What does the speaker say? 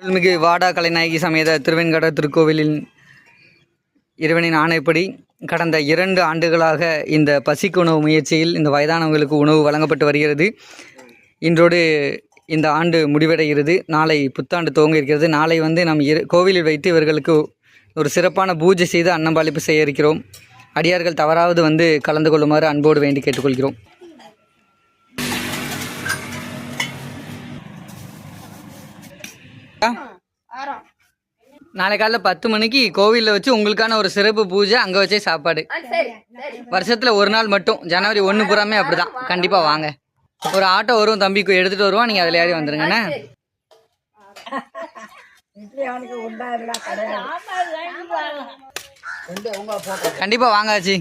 அருள்மிகு வாடா கலைநாயகி சமேத திருவெண்கட திருக்கோவிலின் இறைவனின் ஆணைப்படி கடந்த இரண்டு ஆண்டுகளாக இந்த பசிக்கு உணவு முயற்சியில் இந்த வயதானவங்களுக்கு உணவு வழங்கப்பட்டு வருகிறது. இன்றோடு இந்த ஆண்டு முடிவடைகிறது. நாளை புத்தாண்டு துவங்க இருக்கிறது. நாளை வந்து நம் இரு கோவிலில் வைத்து இவர்களுக்கு ஒரு சிறப்பான பூஜை செய்து அன்னம்பாளிப்பு செய்ய இருக்கிறோம். அடியார்கள் தவறாவது வந்து கலந்து கொள்ளுமாறு அன்போடு வேண்டி கேட்டுக்கொள்கிறோம். நாளை காலைல பத்து மணிக்கு கோவிலில் வச்சு உங்களுக்கான ஒரு சிறப்பு பூஜை அங்கே வச்சே சாப்பாடு. வருஷத்தில் ஒரு நாள் மட்டும். ஜனவரி ஒன்று புறாமே அப்படிதான். கண்டிப்பாக வாங்க. ஒரு ஆட்டோ வரும் தம்பி எடுத்துகிட்டு வருவான். நீங்கள் அதில் ஏறி வந்துருங்கண்ணே கண்டிப்பாக வாங்க ஆச்சி.